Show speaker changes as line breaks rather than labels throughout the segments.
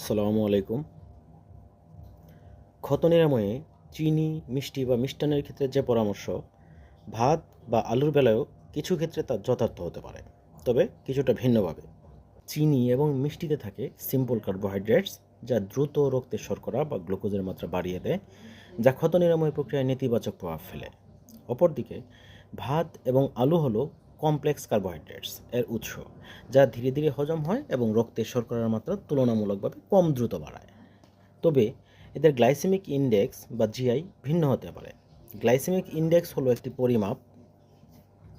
আসসালামু আলাইকুম। ক্ষত নিরাময়ে চিনি, মিষ্টি বা মিষ্টান্নের ক্ষেত্রে যে পরামর্শ, ভাত বা আলুর বেলায়ও কিছু ক্ষেত্রে তা যথার্থ হতে পারে, তবে কিছুটা ভিন্নভাবে। চিনি এবং মিষ্টিতে থাকে সিম্পল কার্বোহাইড্রেটস যা দ্রুত রক্তে শর্করা বা গ্লুকোজের মাত্রা বাড়িয়ে দেয়, যা ক্ষত নিরাময় প্রক্রিয়ায় নেতিবাচক প্রভাব ফেলে। অপরদিকে, ভাত এবং আলু হলো কমপ্লেক্স কার্বোহাইড্রেটস এর উৎস, যা ধীরে ধীরে হজম হয় এবং রক্তে শর্করার মাত্রা তুলনামূলকভাবে কম দ্রুত বাড়ায়। তবে, এদের গ্লাইসেমিক ইন্ডেক্স বা জিআই ভিন্ন হতে পারে। গ্লাইসেমিক ইন্ডেক্স হলো একটি পরিমাপ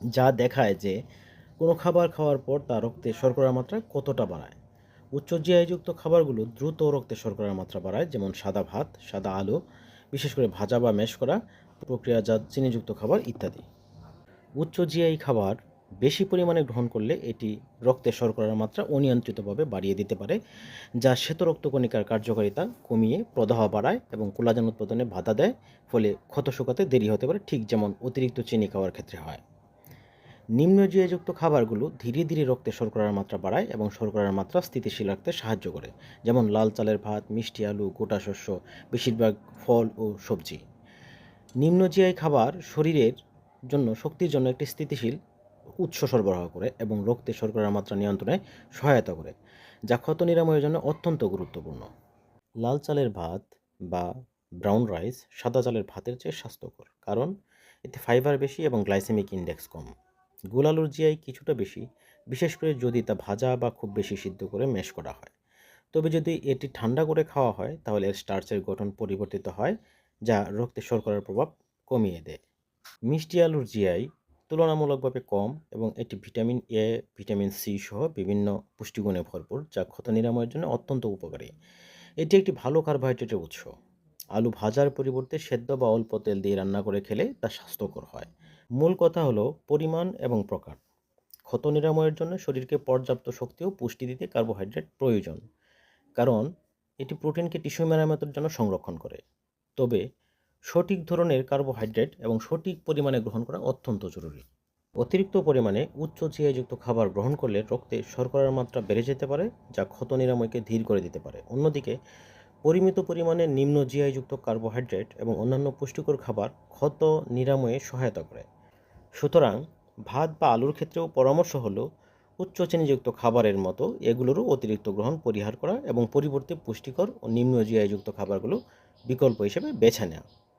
যা দেখায় যে কোনো খাবার খাওয়ার পর তা রক্তে শর্করার মাত্রা কতটা বাড়ায়। উচ্চ জিআইযুক্ত খাবারগুলো দ্রুত রক্তে শর্করার মাত্রা বাড়ায়, যেমন সাদা ভাত, সাদা আলু, বিশেষ করে ভাজা বা ম্যাশ করা, প্রক্রিয়াজাত চিনিযুক্ত খাবার ইত্যাদি। উচ্চ জিআই খাবার বেশি পরিমাণে গ্রহণ করলে এটি রক্তে শর্করার মাত্রা অনিয়ন্ত্রিতভাবে বাড়িয়ে দিতে পারে, যা শ্বেত রক্তকণিকার কার্যকারিতা কমিয়ে প্রদাহ বাড়ায় এবং কোলাজেন উৎপাদনে বাধা দেয়, ফলে ক্ষত শুকাতে দেরি হতে পারে, ঠিক যেমন অতিরিক্ত চিনি খাওয়ার ক্ষেত্রে হয়। নিম্ন জিআইযুক্ত খাবারগুলো ধীরে ধীরে রক্তে শর্করার মাত্রা বাড়ায় এবং শর্করার মাত্রা স্থিতিশীল রাখতে সাহায্য করে, যেমন লাল চালের ভাত, মিষ্টি আলু, গোটা শস্য, বেশিরভাগ ফল ও সবজি। নিম্ন জিআই খাবার শরীরের জন্য শক্তির জন্য একটি স্থিতিশীল উৎস সরবরাহ করে এবং রক্তে শর্করার মাত্রা নিয়ন্ত্রণে সহায়তা করে, যা ক্ষত নিরাময়ের জন্য অত্যন্ত গুরুত্বপূর্ণ। লাল চালের ভাত বা ব্রাউন রাইস সাদা চালের ভাতের চেয়ে স্বাস্থ্যকর, কারণ এতে ফাইবার বেশি এবং গ্লাইসেমিক ইন্ডেক্স কম। গুল আলুর জিআই কিছুটা বেশি, বিশেষ করে যদি তা ভাজা বা খুব বেশি সিদ্ধ করে মেশ করা হয়। তবে যদি এটি ঠান্ডা করে খাওয়া হয়, তাহলে এর স্টার্চের গঠন পরিবর্তিত হয়, যা রক্তে শর্করার প্রভাব কমিয়ে দেয়। মিষ্টি আলুর জিআই তুলনামূলকভাবে কম এবং এটি ভিটামিন এ ভিটামিন সি সহ বিভিন্ন পুষ্টিগুণে ভরপুর, যা ক্ষত নিরাময়ের জন্য অত্যন্ত উপকারী। এটি একটি ভালো কার্বোহাইড্রেটের উৎস। আলু ভাজার পরিবর্তে সেদ্ধ বা অল্প তেল দিয়ে রান্না করে খেলে তা স্বাস্থ্যকর হয়। মূল কথা হলো পরিমাণ এবং প্রকার। ক্ষত নিরাময়ের জন্য শরীরকে পর্যাপ্ত শক্তি ও পুষ্টি দিতে কার্বোহাইড্রেট প্রয়োজন। কারণ, এটি প্রোটিনকে টিস্যু মেরামতের জন্য সংরক্ষণ করে। তবে সঠিক ধরনের কার্বোহাইড্রেট এবং সঠিক পরিমাণে গ্রহণ করা অত্যন্ত জরুরি। অতিরিক্ত পরিমাণে উচ্চ জিআইযুক্ত খাবার গ্রহণ করলে রক্তে শর্করার মাত্রা বেড়ে যেতে পারে, যা ক্ষত নিরাময়কে ধীর করে দিতে পারে। অন্যদিকে, পরিমিত পরিমাণে নিম্ন জিআইযুক্ত কার্বোহাইড্রেট এবং অন্যান্য পুষ্টিকর খাবার ক্ষত নিরাময়ে সহায়তা করে। সুতরাং, ভাত বা আলুর ক্ষেত্রেও পরামর্শ হলো, উচ্চ চিনিযুক্ত খাবারের মতো এগুলোরও অতিরিক্ত গ্রহণ, পরিহার করা এবং পরিবর্তে পুষ্টিকর ও নিম্ন জিআইযুক্ত খাবারগুলো বিকল্প হিসেবে বেছে নেওয়া।